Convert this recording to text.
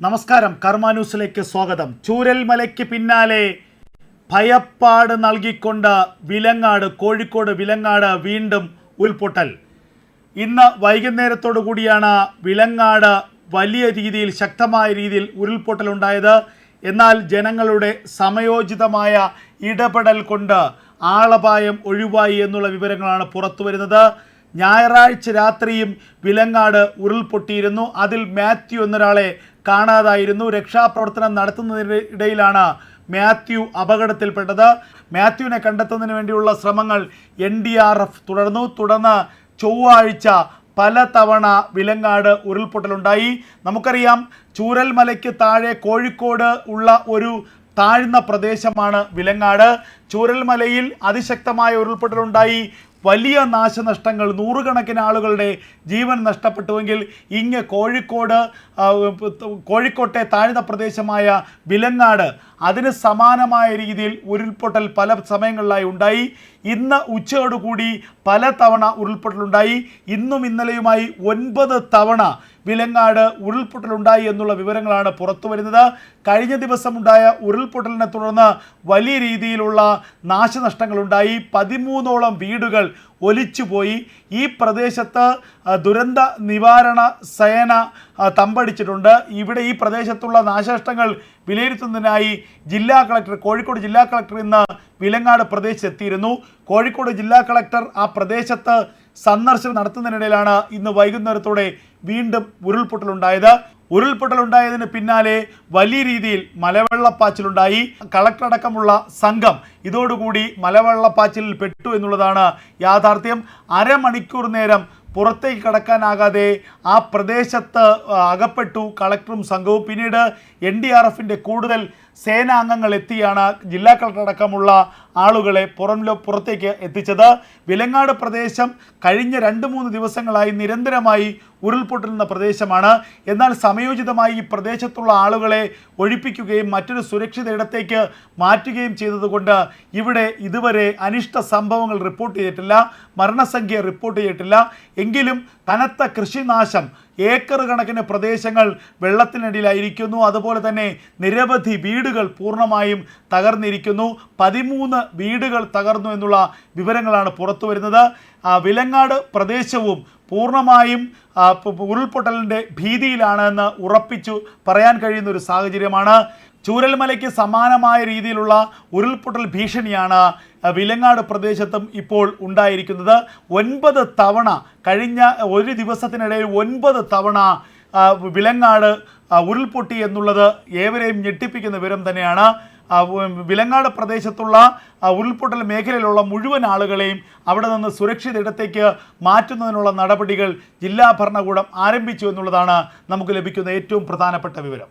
നമസ്കാരം. കർമ്മ ന്യൂസിലേക്ക് സ്വാഗതം. ചൂരൽമലയ്ക്ക് പിന്നാലെ ഭയപ്പാട് നൽകിക്കൊണ്ട് വിലങ്ങാട് കോഴിക്കോട് വിലങ്ങാട് വീണ്ടും ഉൾപൊട്ടൽ ഇന്ന് വൈകുന്നേരത്തോടു കൂടിയാണ് വിലങ്ങാട് വലിയ രീതിയിൽ ശക്തമായ രീതിയിൽ ഉരുൾപൊട്ടലുണ്ടായത് എന്നാൽ ജനങ്ങളുടെ സമയോചിതമായ ഇടപെടൽ കൊണ്ട് ആളപായം ഒഴിവായി എന്നുള്ള വിവരങ്ങളാണ് പുറത്തു വരുന്നത്. ഞായറാഴ്ച രാത്രിയും വിലങ്ങാട് ഉരുൾപൊട്ടിയിരുന്നു. അതിൽ മാത്യു എന്നൊരാളെ കാണാതായിരുന്നു. രക്ഷാപ്രവർത്തനം നടത്തുന്നതിനിടയിലാണ് മാത്യു അപകടത്തിൽപ്പെട്ടത്. മാത്യുവിനെ കണ്ടെത്തുന്നതിന് വേണ്ടിയുള്ള ശ്രമങ്ങൾ എൻ ഡി ആർ എഫ് തുടർന്നു. തുടർന്ന് ചൊവ്വാഴ്ച പലതവണ വിലങ്ങാട് ഉരുൾപൊട്ടലുണ്ടായി. നമുക്കറിയാം ചൂരൽമലയ്ക്ക് താഴെ കോഴിക്കോട് ഉള്ള ഒരു താഴ്ന്ന പ്രദേശമാണ് വിലങ്ങാട്. ചൂരൽമലയിൽ അതിശക്തമായ ഉരുൾപൊട്ടലുണ്ടായി. വലിയ നാശനഷ്ടങ്ങൾ നൂറുകണക്കിന് ആളുകളുടെ ജീവൻ നഷ്ടപ്പെട്ടുവെങ്കിൽ ഇങ്ങ് കോഴിക്കോട് കോഴിക്കോട്ടെ താഴ്ന്ന പ്രദേശമായ വിലങ്ങാട് അതിന് സമാനമായ രീതിയിൽ ഉരുൾപൊട്ടൽ പല സമയങ്ങളിലായി ഉണ്ടായി. ഇന്ന് ഉച്ചയോടുകൂടി പല തവണ ഉരുൾപൊട്ടലുണ്ടായി. ഇന്നും ഇന്നലെയുമായി ഒൻപത് തവണ വിലങ്ങാട് ഉരുൾപൊട്ടലുണ്ടായി എന്നുള്ള വിവരങ്ങളാണ് പുറത്തു വരുന്നത്. കഴിഞ്ഞ ദിവസം ഉണ്ടായ ഉരുൾപൊട്ടലിനെ തുടർന്ന് വലിയ രീതിയിലുള്ള നാശനഷ്ടങ്ങളുണ്ടായി. പതിമൂന്നോളം വീടുകൾ ഒലിച്ചുപോയി. ഈ പ്രദേശത്ത് ദുരന്ത നിവാരണ സേന തമ്പടിച്ചിട്ടുണ്ട്. ഇവിടെ ഈ പ്രദേശത്തുള്ള നാശനഷ്ടങ്ങൾ വിലയിരുത്തുന്നതിനായി ജില്ലാ കളക്ടർ കോഴിക്കോട് ജില്ലാ കളക്ടർ ഇന്ന് വിലങ്ങാട് പ്രദേശത്തെത്തിയിരുന്നു കോഴിക്കോട് ജില്ലാ കളക്ടർ ആ പ്രദേശത്ത് സന്ദർശനം നടത്തുന്നതിനിടയിലാണ് ഇന്ന് വൈകുന്നേരത്തോടെ വീണ്ടും ഉരുൾപൊട്ടലുണ്ടായത്. ഉരുൾപൊട്ടലുണ്ടായതിന് പിന്നാലെ വലിയ രീതിയിൽ മലവെള്ളപ്പാച്ചിലുണ്ടായി. കളക്ടർ അടക്കമുള്ള സംഘം ഇതോടുകൂടി മലവെള്ളപ്പാച്ചിലിൽ പെട്ടു എന്നുള്ളതാണ് യാഥാർത്ഥ്യം. അരമണിക്കൂർ നേരം പുറത്തേക്ക് കടക്കാനാകാതെ ആ പ്രദേശത്ത് അകപ്പെട്ടു കളക്ടറും സംഘവും. പിന്നീട് എൻ ഡി ആർ എഫിന്റെ കൂടുതൽ സേനാംഗങ്ങൾ എത്തിയാണ് ജില്ലാ കളക്ടർ അടക്കമുള്ള ആളുകളെ പുറം പുറത്തേക്ക് എത്തിച്ചത്. വിലങ്ങാട് പ്രദേശം കഴിഞ്ഞ രണ്ട് മൂന്ന് ദിവസങ്ങളായി നിരന്തരമായി ഉരുൾപൊട്ടുന്ന പ്രദേശമാണ്. എന്നാൽ സമയോചിതമായി ഈ പ്രദേശത്തുള്ള ആളുകളെ ഒഴിപ്പിക്കുകയും മറ്റൊരു സുരക്ഷിത ഇടത്തേക്ക് മാറ്റുകയും ചെയ്തതുകൊണ്ട് ഇവിടെ ഇതുവരെ അനിഷ്ട സംഭവങ്ങൾ റിപ്പോർട്ട് ചെയ്തിട്ടില്ല മരണസംഖ്യ റിപ്പോർട്ട് ചെയ്തിട്ടില്ല. എങ്കിലും കനത്ത കൃഷിനാശം ഏക്കർ കണക്കിന് പ്രദേശങ്ങൾ വെള്ളത്തിനടിയിലായിരിക്കുന്നു. അതുപോലെ തന്നെ നിരവധി വീടുകൾ പൂർണമായും തകർന്നിരിക്കുന്നു. പതിമൂന്ന് വീടുകൾ തകർന്നു എന്നുള്ള വിവരങ്ങളാണ് പുറത്തു വരുന്നത് വിലങ്ങാട് പ്രദേശവും പൂർണമായും ഉരുൾപൊട്ടലിന്റെ ഭീതിയിലാണെന്ന് ഉറപ്പിച്ചു പറയാൻ കഴിയുന്ന ഒരു സാഹചര്യമാണ്. ചൂരൽമലയ്ക്ക് സമാനമായ രീതിയിലുള്ള ഉരുൾപൊട്ടൽ ഭീഷണിയാണ് വിലങ്ങാട് പ്രദേശത്തും ഇപ്പോൾ ഉണ്ടായിരിക്കുന്നത്. ഒൻപത് തവണ കഴിഞ്ഞ ഒരു ദിവസത്തിനിടയിൽ ഒൻപത് തവണ വിലങ്ങാട് ഉരുൾപൊട്ടി എന്നുള്ളത് ഏവരെയും ഞെട്ടിപ്പിക്കുന്ന വിവരം തന്നെയാണ്. വിലങ്ങാട് പ്രദേശത്തുള്ള ഉരുൾപൊട്ടൽ മേഖലയിലുള്ള മുഴുവൻ ആളുകളെയും അവിടെ നിന്ന് സുരക്ഷിത ഇടത്തേക്ക് മാറ്റുന്നതിനുള്ള നടപടികൾ ജില്ലാ ഭരണകൂടം ആരംഭിച്ചു എന്നുള്ളതാണ് നമുക്ക് ലഭിക്കുന്ന ഏറ്റവും പ്രധാനപ്പെട്ട വിവരം.